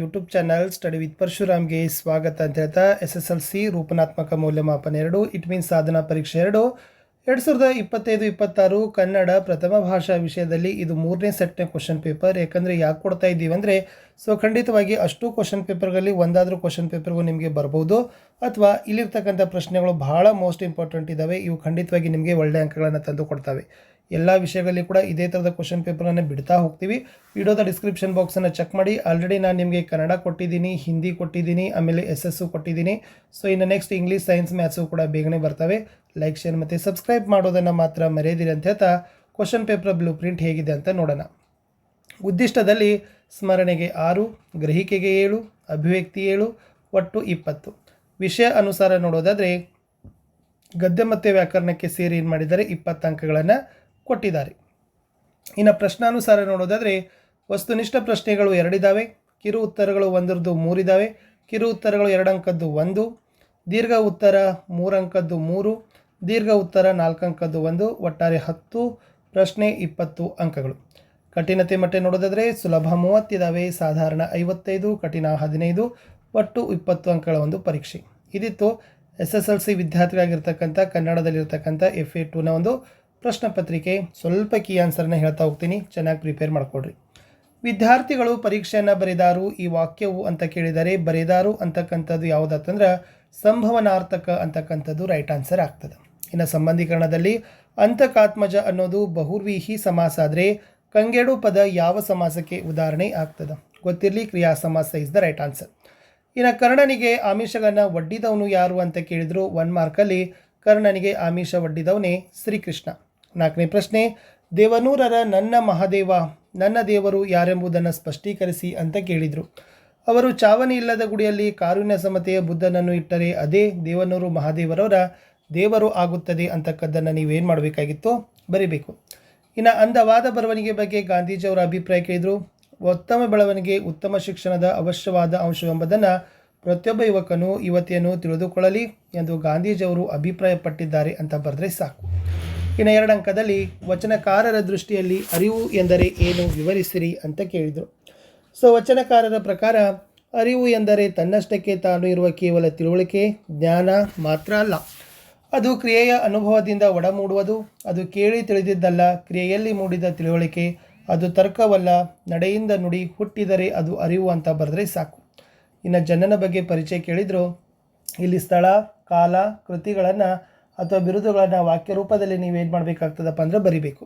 YouTube channel study with ಪರಶುರಾಮ್ಗೆ ಸ್ವಾಗತ ಅಂತ ಹೇಳ್ತಾ ಎಸ್ ಎಸ್ ಎಲ್ ಸಿ ರೂಪನಾತ್ಮಕ ಮೌಲ್ಯಮಾಪನ ಎರಡು, ಇಟ್ ಮೀನ್ಸ್ ಸಾಧನಾ ಪರೀಕ್ಷೆ ಎರಡು. ಎರಡು ಸಾವಿರದ ಇಪ್ಪತ್ತೈದು, ಇಪ್ಪತ್ತಾರು ಕನ್ನಡ ಪ್ರಥಮ ಭಾಷಾ ವಿಷಯದಲ್ಲಿ ಇದು ಮೂರನೇ ಸೆಟ್ನ ಕ್ವಶನ್ ಪೇಪರ್. ಯಾಕಂದರೆ ಯಾಕೆ ಕೊಡ್ತಾ ಇದ್ದೀವಿ ಅಂದರೆ, ಸೊ ಖಂಡಿತವಾಗಿ ಅಷ್ಟು ಕ್ವಶನ್ ಪೇಪರ್ಗಳಲ್ಲಿ ಒಂದಾದರೂ ಕ್ವಶನ್ ಪೇಪರ್ಗೂ ನಿಮಗೆ ಬರ್ಬೋದು. ಅಥವಾ ಇಲ್ಲಿರ್ತಕ್ಕಂಥ ಪ್ರಶ್ನೆಗಳು ಬಹಳ ಮೋಸ್ಟ್ ಇಂಪಾರ್ಟೆಂಟ್ ಇದ್ದಾವೆ ಇವು ಖಂಡಿತವಾಗಿ ನಿಮಗೆ ಒಳ್ಳೆಯ ಅಂಕಗಳನ್ನು ತಂದು ಕೊಡ್ತವೆ. ಎಲ್ಲ ವಿಷಯಗಳಲ್ಲಿ ಕೂಡ ಇದೇ ಥರದ ಕ್ವಶನ್ ಪೇಪರನ್ನು ಬಿಡ್ತಾ ಹೋಗ್ತೀವಿ. ವಿಡಿಯೋದ ಡಿಸ್ಕ್ರಿಪ್ಷನ್ ಬಾಕ್ಸನ್ನು ಚೆಕ್ ಮಾಡಿ. ಆಲ್ರೆಡಿ ನಾನು ನಿಮಗೆ ಕನ್ನಡ ಕೊಟ್ಟಿದ್ದೀನಿ, ಹಿಂದಿ ಕೊಟ್ಟಿದ್ದೀನಿ, ಆಮೇಲೆ ಎಸ್ ಎಸ್ಸು ಕೊಟ್ಟಿದ್ದೀನಿ. ಸೊ ಇನ್ನು ನೆಕ್ಸ್ಟ್ ಇಂಗ್ಲೀಷ್ ಸೈನ್ಸ್ ಮ್ಯಾಥ್ಸು ಕೂಡ ಬೇಗನೆ ಬರ್ತವೆ. ಲೈಕ್ ಶೇರ್ ಮತ್ತು ಸಬ್ಸ್ಕ್ರೈಬ್ ಮಾಡೋದನ್ನು ಮಾತ್ರ ಮರೆಯದಿರಿ ಅಂತ ಹೇಳ್ತಾ ಕ್ವಶನ್ ಪೇಪರ್ ಬ್ಲೂ ಪ್ರಿಂಟ್ ಹೇಗಿದೆ ಅಂತ ನೋಡೋಣ. ಉದ್ದಿಷ್ಟದಲ್ಲಿ ಸ್ಮರಣೆಗೆ ಆರು, ಗ್ರಹಿಕೆಗೆ ಏಳು, ಅಭಿವ್ಯಕ್ತಿ ಏಳು, ಒಟ್ಟು ಇಪ್ಪತ್ತು. ವಿಷಯ ಅನುಸಾರ ನೋಡೋದಾದರೆ ಗದ್ಯ ಮತ್ತು ವ್ಯಾಕರಣಕ್ಕೆ ಸೇರಿ ಏನು ಮಾಡಿದ್ದಾರೆ? ಇಪ್ಪತ್ತು ಅಂಕಗಳನ್ನು ಕೊಟ್ಟಿದ್ದಾರೆ. ಇನ್ನು ಪ್ರಶ್ನಾನುಸಾರ ನೋಡೋದಾದರೆ, ವಸ್ತುನಿಷ್ಠ ಪ್ರಶ್ನೆಗಳು ಎರಡಿದ್ದಾವೆ ಕಿರು ಉತ್ತರಗಳು ಒಂದರದ್ದು ಮೂರಿದ್ದಾವೆ ಕಿರು ಉತ್ತರಗಳು ಎರಡು ಅಂಕದ್ದು ಒಂದು, ದೀರ್ಘ ಉತ್ತರ ಮೂರಂಕದ್ದು ಮೂರು, ದೀರ್ಘ ಉತ್ತರ ನಾಲ್ಕು ಅಂಕದ್ದು ಒಂದು, ಒಟ್ಟಾರೆ ಹತ್ತು, ಪ್ರಶ್ನೆ ಇಪ್ಪತ್ತು ಅಂಕಗಳು. ಕಠಿಣತೆ ಮಟ್ಟ ನೋಡೋದಾದರೆ, ಸುಲಭ ಮೂವತ್ತಿದ್ದಾವೆ ಸಾಧಾರಣ ಐವತ್ತೈದು, ಕಠಿಣ ಹದಿನೈದು, ಒಟ್ಟು ಇಪ್ಪತ್ತು ಅಂಕಗಳ ಒಂದು ಪರೀಕ್ಷೆ. ಇದಿತ್ತು ಎಸ್ ಎಸ್ ಎಲ್ ಸಿ ವಿದ್ಯಾರ್ಥಿಗಳಾಗಿರ್ತಕ್ಕಂಥ ಕನ್ನಡದಲ್ಲಿರ್ತಕ್ಕಂಥ ಎಫ್ ಎ ಟೂನ ಒಂದು ಪ್ರಶ್ನೆ ಪತ್ರಿಕೆ ಸ್ವಲ್ಪ ಕೀ ಆನ್ಸರ್ನ ಹೇಳ್ತಾ ಹೋಗ್ತೀನಿ. ಚೆನ್ನಾಗಿ ಪ್ರಿಪೇರ್ ಮಾಡಿಕೊಡ್ರಿ. ವಿದ್ಯಾರ್ಥಿಗಳು ಪರೀಕ್ಷೆಯನ್ನು ಬರೆದಾರು, ಈ ವಾಕ್ಯವು ಅಂತ ಕೇಳಿದರೆ ಬರೆದಾರು ಅಂತಕ್ಕಂಥದ್ದು ಯಾವುದಂತಂದ್ರೆ ಸಂಭವನಾರ್ಥಕ ಅಂತಕ್ಕಂಥದ್ದು ರೈಟ್ ಆನ್ಸರ್ ಆಗ್ತದೆ. ಇನ್ನು ಸಂಬಂಧೀಕರಣದಲ್ಲಿ ಅಂತಕಾತ್ಮಜ ಅನ್ನೋದು ಬಹುರ್ವೀಹಿ ಸಮಾಸ ಆದರೆ ಕಂಗೆಡು ಪದ ಯಾವ ಸಮಾಸಕ್ಕೆ ಉದಾಹರಣೆ ಆಗ್ತದೆ. ಗೊತ್ತಿರಲಿ, ಕ್ರಿಯಾ ಸಮಾಸ ಇಸ್ ದ ರೈಟ್ ಆನ್ಸರ್ ಇನ್ನು ಕರ್ಣನಿಗೆ ಆಮಿಷಗಳನ್ನು ಒಡ್ಡಿದವನು ಯಾರು ಅಂತ ಕೇಳಿದ್ರು ಒನ್ ಮಾರ್ಕಲ್ಲಿ ಕರ್ಣನಿಗೆ ಆಮಿಷ ಒಡ್ಡಿದವನೇ ಶ್ರೀಕೃಷ್ಣ. ನಾಲ್ಕನೇ ಪ್ರಶ್ನೆ, ದೇವನೂರರ ನನ್ನ ಮಹಾದೇವ, ನನ್ನ ದೇವರು ಯಾರೆಂಬುದನ್ನು ಸ್ಪಷ್ಟೀಕರಿಸಿ ಅಂತ ಕೇಳಿದರು. ಅವರು ಚಾವಣಿ ಇಲ್ಲದ ಗುಡಿಯಲ್ಲಿ ಕಾರುಣ್ಯ ಸಮತೆಯ ಬುದ್ಧನನ್ನು ಇಟ್ಟರೆ ಅದೇ ದೇವನೂರು ಮಹಾದೇವರವರ ದೇವರು ಆಗುತ್ತದೆ ಅಂತಕ್ಕದ್ದನ್ನು ನೀವೇನು ಮಾಡಬೇಕಾಗಿತ್ತು? ಬರೀಬೇಕು. ಇನ್ನು ಅಂದವಾದ ಬರವಣಿಗೆ ಬಗ್ಗೆ ಗಾಂಧೀಜಿಯವರ ಅಭಿಪ್ರಾಯ ಕೇಳಿದರು. ಉತ್ತಮ ಬೆಳವಣಿಗೆ, ಉತ್ತಮ ಶಿಕ್ಷಣದ ಅವಶ್ಯವಾದ ಅಂಶವೆಂಬುದನ್ನು ಪ್ರತಿಯೊಬ್ಬ ಯುವಕನು, ಯುವತಿಯನ್ನು ತಿಳಿದುಕೊಳ್ಳಲಿ ಎಂದು ಗಾಂಧೀಜಿಯವರು ಅಭಿಪ್ರಾಯಪಟ್ಟಿದ್ದಾರೆ ಅಂತ ಬರೆದ್ರೆ ಸಾಕು. ಇನ್ನು ಎರಡು ಅಂಕದಲ್ಲಿ ವಚನಕಾರರ ದೃಷ್ಟಿಯಲ್ಲಿ ಅರಿವು ಎಂದರೆ ಏನು ವಿವರಿಸಿರಿ ಅಂತ ಕೇಳಿದರು. ಸೊ ವಚನಕಾರರ ಪ್ರಕಾರ ಅರಿವು ಎಂದರೆ ತನ್ನಷ್ಟಕ್ಕೆ ತಾನು ಇರುವ ಕೇವಲ ತಿಳುವಳಿಕೆ, ಜ್ಞಾನ ಮಾತ್ರ ಅಲ್ಲ. ಅದು ಕ್ರಿಯೆಯ ಅನುಭವದಿಂದ ಒಡಮೂಡುವುದು, ಅದು ಕೇಳಿ ತಿಳಿದಿದ್ದಲ್ಲ ಕ್ರಿಯೆಯಲ್ಲಿ ಮೂಡಿದ ತಿಳುವಳಿಕೆ, ಅದು ತರ್ಕವಲ್ಲ, ನಡೆಯಿಂದ ನುಡಿ ಹುಟ್ಟಿದರೆ ಅದು ಅರಿವು ಅಂತ ಬರೆದ್ರೆ ಸಾಕು. ಇನ್ನು ಜನನ ಬಗ್ಗೆ ಪರಿಚಯ ಕೇಳಿದರು. ಇಲ್ಲಿ ಸ್ಥಳ, ಕಾಲ, ಕೃತಿಗಳನ್ನು ಅಥವಾ ಬಿರುದುಗಳನ್ನು ವಾಕ್ಯ ರೂಪದಲ್ಲಿ ನೀವೇನು ಮಾಡಬೇಕಾಗ್ತದಪ್ಪ ಅಂದರೆ ಬರಿಬೇಕು.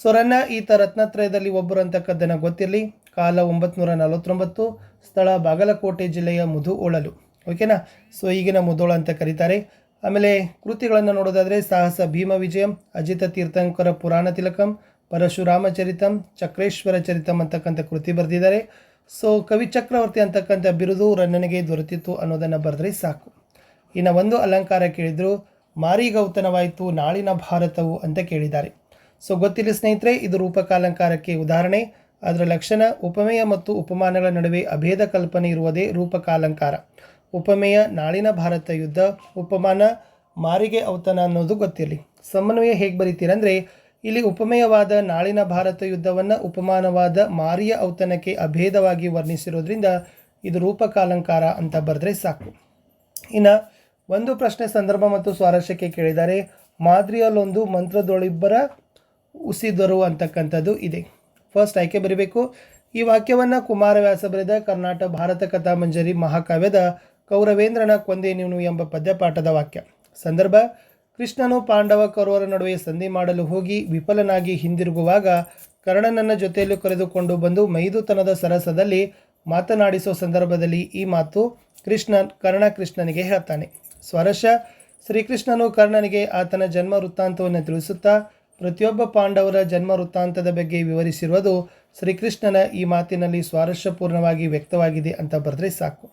ಸೊರನ್ನ ಈತ ರತ್ನತ್ರಯದಲ್ಲಿ ಒಬ್ಬರು ಅಂತಕ್ಕದ್ದನ್ನು ಗೊತ್ತಿರಲಿ. ಕಾಲ ಒಂಬತ್ತು ನಲವತ್ತೊಂಬತ್ತು, ಸ್ಥಳ ಬಾಗಲಕೋಟೆ ಜಿಲ್ಲೆಯ ಮುಧು ಓಳಲು ಓಕೆನಾ ಸೊ ಈಗಿನ ಮುದೋಳ ಅಂತ ಕರೀತಾರೆ. ಆಮೇಲೆ ಕೃತಿಗಳನ್ನು ನೋಡೋದಾದರೆ ಸಾಹಸ ಭೀಮ ವಿಜಯಂ, ಅಜಿತ ತೀರ್ಥಂಕರ ಪುರಾಣ ತಿಲಕಂ, ಪರಶುರಾಮ ಚರಿತಂ, ಚಕ್ರೇಶ್ವರ ಚರಿತಂ ಅಂತಕ್ಕಂಥ ಕೃತಿ ಬರೆದಿದ್ದಾರೆ. ಸೊ ಕವಿ ಚಕ್ರವರ್ತಿ ಅಂತಕ್ಕಂಥ ಬಿರುದು ರನ್ನನಿಗೆ ದೊರೆತಿತ್ತು ಅನ್ನೋದನ್ನು ಬರೆದ್ರೆ ಸಾಕು. ಇನ್ನು ಒಂದು ಅಲಂಕಾರ ಕೇಳಿದ್ರು. ಮಾರಿಗೌತನವಾಯಿತು, ನಾಳಿನ ಭಾರತವು ಅಂತ ಕೇಳಿದ್ದಾರೆ. ಸೊ ಗೊತ್ತಿಲ್ಲ ಸ್ನೇಹಿತರೆ, ಇದು ರೂಪಕಾಲಂಕಾರಕ್ಕೆ ಉದಾಹರಣೆ. ಅದರ ಲಕ್ಷಣ, ಉಪಮೇಯ ಮತ್ತು ಉಪಮಾನಗಳ ನಡುವೆ ಅಭೇದ ಕಲ್ಪನೆ ಇರುವುದೇ ರೂಪಕಾಲಂಕಾರ. ಉಪಮೇಯ, ನಾಳಿನ ಭಾರತ ಯುದ್ಧ, ಉಪಮಾನ, ಮಾರಿಗೆ ಔತನ ಅನ್ನೋದು ಗೊತ್ತಿರಲಿ. ಸಮನ್ವಯ ಹೇಗೆ ಬರೀತೀರಂದರೆ ಇಲ್ಲಿ ಉಪಮೇಯವಾದ ನಾಳಿನ ಭಾರತ ಯುದ್ಧವನ್ನು ಉಪಮಾನವಾದ ಮಾರಿಯ ಔತಣಕ್ಕೆ ಅಭೇದವಾಗಿ ವರ್ಣಿಸಿರೋದ್ರಿಂದ ಇದು ರೂಪಕಾಲಂಕಾರ ಅಂತ ಬರೆದ್ರೆ ಸಾಕು. ಇನ್ನು ಒಂದು ಪ್ರಶ್ನೆ ಸಂದರ್ಭ ಮತ್ತು ಸ್ವಾರಸ್ಯಕ್ಕೆ ಕೇಳಿದರೆ, ಮಾದರಿಯಲ್ಲೊಂದು ಮಂತ್ರದೊಳಿಬ್ಬರ ಉಸಿದರು ಅಂತಕ್ಕಂಥದ್ದು ಇದೆ. ಫಸ್ಟ್ ಆಯ್ಕೆ ಬರೀಬೇಕು. ಈ ವಾಕ್ಯವನ್ನು ಕುಮಾರವ್ಯಾಸ ಬರೆದ ಕರ್ನಾಟಕ ಭಾರತ ಕಥಾಮಂಜರಿ ಮಹಾಕಾವ್ಯದ ಕೌರವೇಂದ್ರನ ಕೊಂದೆ ನೀನು ಎಂಬ ಪದ್ಯಪಾಠದ ವಾಕ್ಯ. ಸಂದರ್ಭ, ಕೃಷ್ಣನು ಪಾಂಡವ ಕೌರವರ ನಡುವೆ ಸಂಧಿ ಮಾಡಲು ಹೋಗಿ ವಿಫಲನಾಗಿ ಹಿಂದಿರುಗುವಾಗ ಕರ್ಣನನ್ನ ಜೊತೆಯಲ್ಲಿ ಕರೆದುಕೊಂಡು ಬಂದು ಮೈದುತನದ ಸರಸದಲ್ಲಿ ಮಾತನಾಡಿಸೋ ಸಂದರ್ಭದಲ್ಲಿ ಈ ಮಾತು ಕೃಷ್ಣನ್, ಕರ್ಣ ಕೃಷ್ಣನಿಗೆ ಹೇಳ್ತಾನೆ. ಸ್ವರಶ ಶ್ರೀಕೃಷ್ಣನು ಕರ್ಣನಿಗೆ ಆತನ ಜನ್ಮ ವೃತ್ತಾಂತವನ್ನು ತಿಳಿಸುತ್ತಾ ಪ್ರತಿಯೊಬ್ಬ ಪಾಂಡವರ ಜನ್ಮ ವೃತ್ತಾಂತದ ಬಗ್ಗೆ ವಿವರಿಸಿರುವುದು ಶ್ರೀಕೃಷ್ಣನ ಈ ಮಾತಿನಲ್ಲಿ ಸ್ವಾರಸ್ಯಪೂರ್ಣವಾಗಿ ವ್ಯಕ್ತವಾಗಿದೆ ಅಂತ ಬರೆದ್ರೆ ಸಾಕು.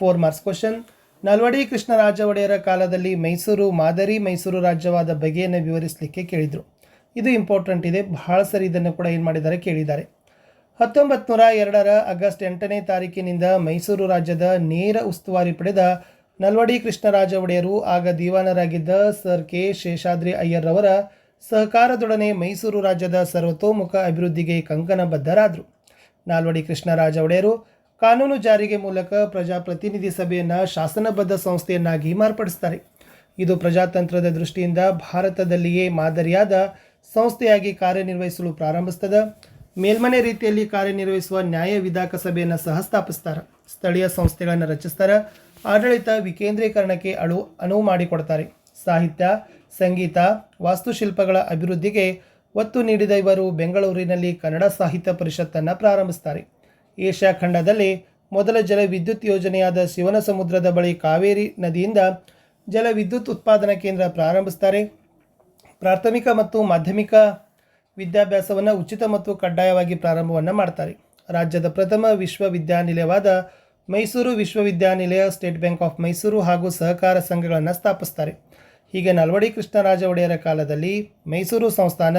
Four marks question Nalvadi Krishnaraja ಒಡೆಯರ ಕಾಲದಲ್ಲಿ ಮೈಸೂರು, ಮಾದರಿ ಮೈಸೂರು ರಾಜ್ಯವಾದ ಬಗೆಯನ್ನು ವಿವರಿಸಲಿಕ್ಕೆ ಕೇಳಿದರು. ಇದು ಇಂಪಾರ್ಟೆಂಟ್ ಇದೆ, ಬಹಳ ಸರಿ ಇದನ್ನು ಕೂಡ ಏನು ಮಾಡಿದ್ದಾರೆ ಕೇಳಿದ್ದಾರೆ. ಹತ್ತೊಂಬತ್ತು ನೂರ ಎರಡರ ಆಗಸ್ಟ್ ಎಂಟನೇ ತಾರೀಕಿನಿಂದ ಮೈಸೂರು ರಾಜ್ಯದ ನೇರ ಉಸ್ತುವಾರಿ ಪಡೆದ ನಲ್ವಡಿ ಕೃಷ್ಣರಾಜ ಒಡೆಯರು, ಆಗ ದಿವಾನರಾಗಿದ್ದ ಸರ್ ಕೆ. ಶೇಷಾದ್ರಿ ಅಯ್ಯರ್ರವರ ಸಹಕಾರದೊಡನೆ ಮೈಸೂರು ರಾಜ್ಯದ ಸರ್ವತೋಮುಖ ಅಭಿವೃದ್ಧಿಗೆ ಕಂಕಣಬದ್ಧರಾದರು. ನಾಲ್ವಡಿ ಕೃಷ್ಣರಾಜ ಒಡೆಯರು ಕಾನೂನು ಜಾರಿಗೆ ಮೂಲಕ ಪ್ರಜಾಪ್ರತಿನಿಧಿ ಸಭೆಯನ್ನು ಶಾಸನಬದ್ಧ ಸಂಸ್ಥೆಯನ್ನಾಗಿ ಮಾರ್ಪಡಿಸ್ತಾರೆ. ಇದು ಪ್ರಜಾತಂತ್ರದ ದೃಷ್ಟಿಯಿಂದ ಭಾರತದಲ್ಲಿಯೇ ಮಾದರಿಯಾದ ಸಂಸ್ಥೆಯಾಗಿ ಕಾರ್ಯನಿರ್ವಹಿಸಲು ಪ್ರಾರಂಭಿಸ್ತದೆ. ಮೇಲ್ಮನೆ ರೀತಿಯಲ್ಲಿ ಕಾರ್ಯನಿರ್ವಹಿಸುವ ನ್ಯಾಯ ವಿಧಾಕ ಸಭೆಯನ್ನು ಸಹ ಸ್ಥಾಪಿಸ್ತಾರೆ. ಸ್ಥಳೀಯ ಸಂಸ್ಥೆಗಳನ್ನು ರಚಿಸ್ತಾರೆ. ಆಡಳಿತ ವಿಕೇಂದ್ರೀಕರಣಕ್ಕೆ ಅಳು, ಅನುವು ಮಾಡಿಕೊಡ್ತಾರೆ. ಸಾಹಿತ್ಯ, ಸಂಗೀತ, ವಾಸ್ತುಶಿಲ್ಪಗಳ ಅಭಿವೃದ್ಧಿಗೆ ಒತ್ತು ನೀಡಿದ ಇವರು ಬೆಂಗಳೂರಿನಲ್ಲಿ ಕನ್ನಡ ಸಾಹಿತ್ಯ ಪರಿಷತ್ತನ್ನು ಪ್ರಾರಂಭಿಸ್ತಾರೆ. ಏಷ್ಯಾ ಖಂಡದಲ್ಲಿ ಮೊದಲ ಜಲವಿದ್ಯುತ್ ಯೋಜನೆಯಾದ ಶಿವನ ಸಮುದ್ರದ ಬಳಿ ಕಾವೇರಿ ನದಿಯಿಂದ ಜಲವಿದ್ಯುತ್ ಉತ್ಪಾದನಾ ಕೇಂದ್ರ ಪ್ರಾರಂಭಿಸ್ತಾರೆ. ಪ್ರಾಥಮಿಕ ಮತ್ತು ಮಾಧ್ಯಮಿಕ ವಿದ್ಯಾಭ್ಯಾಸವನ್ನು ಉಚಿತ ಮತ್ತು ಕಡ್ಡಾಯವಾಗಿ ಪ್ರಾರಂಭವನ್ನು ಮಾಡ್ತಾರೆ. ರಾಜ್ಯದ ಪ್ರಥಮ ವಿಶ್ವವಿದ್ಯಾನಿಲಯವಾದ ಮೈಸೂರು ವಿಶ್ವವಿದ್ಯಾನಿಲಯ, ಸ್ಟೇಟ್ ಬ್ಯಾಂಕ್ ಆಫ್ ಮೈಸೂರು ಹಾಗೂ ಸಹಕಾರ ಸಂಘಗಳನ್ನು ಸ್ಥಾಪಿಸ್ತಾರೆ. ಹೀಗೆ ನಲ್ವಡಿ ಕೃಷ್ಣರಾಜ ಒಡೆಯರ ಕಾಲದಲ್ಲಿ ಮೈಸೂರು ಸಂಸ್ಥಾನ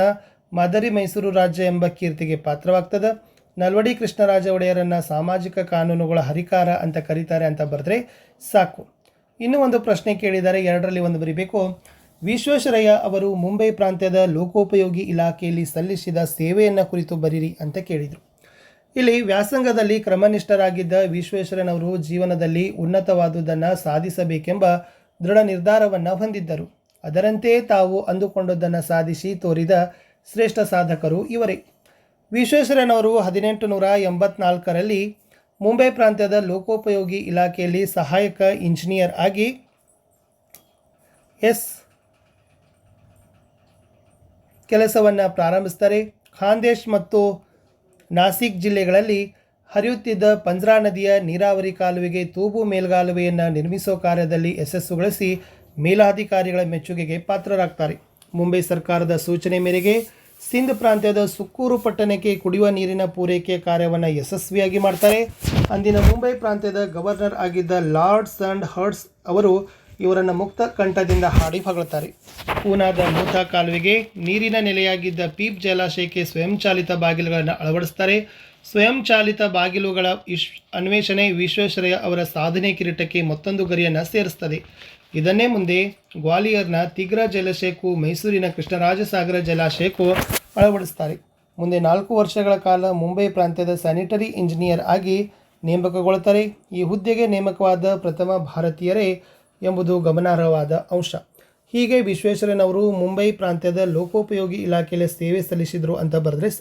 ಮಾದರಿ ಮೈಸೂರು ರಾಜ್ಯ ಎಂಬ ಕೀರ್ತಿಗೆ ಪಾತ್ರವಾಗ್ತದೆ. ನಲ್ವಡಿ ಕೃಷ್ಣರಾಜ ಒಡೆಯರನ್ನು ಸಾಮಾಜಿಕ ಕಾನೂನುಗಳ ಹರಿಕಾರ ಅಂತ ಕರೀತಾರೆ ಅಂತ ಬರೆದ್ರೆ ಸಾಕು. ಇನ್ನೂ ಒಂದು ಪ್ರಶ್ನೆ ಕೇಳಿದ್ದಾರೆ ಎರಡರಲ್ಲಿ ಒಂದು ಬರೀಬೇಕು. ವಿಶ್ವೇಶ್ವರಯ್ಯ ಅವರು ಮುಂಬೈ ಪ್ರಾಂತ್ಯದ ಲೋಕೋಪಯೋಗಿ ಇಲಾಖೆಯಲ್ಲಿ ಸಲ್ಲಿಸಿದ ಸೇವೆಯನ್ನು ಕುರಿತು ಬರೀರಿ ಅಂತ ಕೇಳಿದರು. ಇಲ್ಲಿ ವ್ಯಾಸಂಗದಲ್ಲಿ ಕ್ರಮನಿಷ್ಠರಾಗಿದ್ದ ವಿಶ್ವೇಶ್ವರನವರು ಜೀವನದಲ್ಲಿ ಉನ್ನತವಾದುದನ್ನು ಸಾಧಿಸಬೇಕೆಂಬ ದೃಢ ನಿರ್ಧಾರವನ್ನು ಹೊಂದಿದ್ದರು. ಅದರಂತೆ ತಾವು ಅಂದುಕೊಂಡದ್ದನ್ನು ಸಾಧಿಸಿ ತೋರಿದ ಶ್ರೇಷ್ಠ ಸಾಧಕರು ಇವರೇ. ವಿಶ್ವೇಶ್ವರನವರು ಹದಿನೆಂಟು ನೂರ ಎಂಬತ್ನಾಲ್ಕರಲ್ಲಿ ಮುಂಬೈ ಪ್ರಾಂತ್ಯದ ಲೋಕೋಪಯೋಗಿ ಇಲಾಖೆಯಲ್ಲಿ ಸಹಾಯಕ ಇಂಜಿನಿಯರ್ ಆಗಿ ಎಸ್ ಕೆಲಸವನ್ನು ಪ್ರಾರಂಭಿಸ್ತಾರೆ ಖಾಂದೇಶ್ ಮತ್ತು ನಾಸಿಕ್ ಜಿಲ್ಲೆಗಳಲ್ಲಿ ಹರಿಯುತ್ತಿದ್ದ ಪಂಜ್ರಾ ನದಿಯ ನೀರಾವರಿ ಕಾಲುವೆಗೆ ತೂಬು ಮೇಲ್ಗಾಲುವೆಯನ್ನು ನಿರ್ಮಿಸೋ ಕಾರ್ಯದಲ್ಲಿ ಯಶಸ್ಸುಗೊಳಿಸಿ ಮೇಲಾಧಿಕಾರಿಗಳ ಮೆಚ್ಚುಗೆಗೆ ಪಾತ್ರರಾಗ್ತಾರೆ. ಮುಂಬೈ ಸರ್ಕಾರದ ಸೂಚನೆ ಮೇರೆಗೆ ಸಿಂಧ್ ಪ್ರಾಂತ್ಯದ ಸುಕ್ಕೂರು ಪಟ್ಟಣಕ್ಕೆ ಕುಡಿಯುವ ನೀರಿನ ಪೂರೈಕೆ ಕಾರ್ಯವನ್ನು ಯಶಸ್ವಿಯಾಗಿ ಮಾಡ್ತಾರೆ. ಅಂದಿನ ಮುಂಬೈ ಪ್ರಾಂತ್ಯದ ಗವರ್ನರ್ ಆಗಿದ್ದ ಲಾರ್ಡ್ಸ್ ಆ್ಯಂಡ್ ಹರ್ಟ್ಸ್ ಅವರು ಇವರನ್ನು ಮುಕ್ತ ಕಂಠದಿಂದ ಹಾಡಿ ಹೊಗಳ್ತಾರೆ. ಪೂನಾದ ಮೂತ ಕಾಲುವೆಗೆ ನೀರಿನ ನೆಲೆಯಾಗಿದ್ದ ಪೀಪ್ ಜಲಾಶಯಕ್ಕೆ ಸ್ವಯಂಚಾಲಿತ ಬಾಗಿಲುಗಳನ್ನು ಅಳವಡಿಸ್ತಾರೆ. ಸ್ವಯಂಚಾಲಿತ ಬಾಗಿಲುಗಳ ಇಶ್ ಅನ್ವೇಷಣೆ ವಿಶ್ವೇಶ್ವರಯ್ಯ ಅವರ ಸಾಧನೆ ಕಿರೀಟಕ್ಕೆ ಮತ್ತೊಂದು ಗರಿಯನ್ನು ಸೇರಿಸ್ತದೆ. ಇದನ್ನೇ ಮುಂದೆ ಗ್ವಾಲಿಯರ್ನ ತಿಗ್ರಾ ಜಲಾಶಯಕ್ಕೂ ಮೈಸೂರಿನ ಕೃಷ್ಣರಾಜಸಾಗರ ಜಲಾಶಯಕ್ಕೂ ಅಳವಡಿಸ್ತಾರೆ. ಮುಂದೆ ನಾಲ್ಕು ವರ್ಷಗಳ ಕಾಲ ಮುಂಬೈ ಪ್ರಾಂತ್ಯದ ಸ್ಯಾನಿಟರಿ ಇಂಜಿನಿಯರ್ ಆಗಿ ನೇಮಕಗೊಳ್ಳುತ್ತಾರೆ ಈ ಹುದ್ದೆಗೆ ನೇಮಕವಾದ ಪ್ರಥಮ ಭಾರತೀಯರೇ ಎಂಬುದು ಗಮನಾರ್ಹವಾದ ಅಂಶ. ಹೀಗೆ ವಿಶ್ವೇಶ್ವರಯ್ಯನವರು ಮುಂಬೈ ಪ್ರಾಂತ್ಯದ ಲೋಕೋಪಯೋಗಿ ಇಲಾಖೆಯಲ್ಲಿ ಸೇವೆ ಸಲ್ಲಿಸಿದರು ಅಂತ ಬರೆದ್ರೆ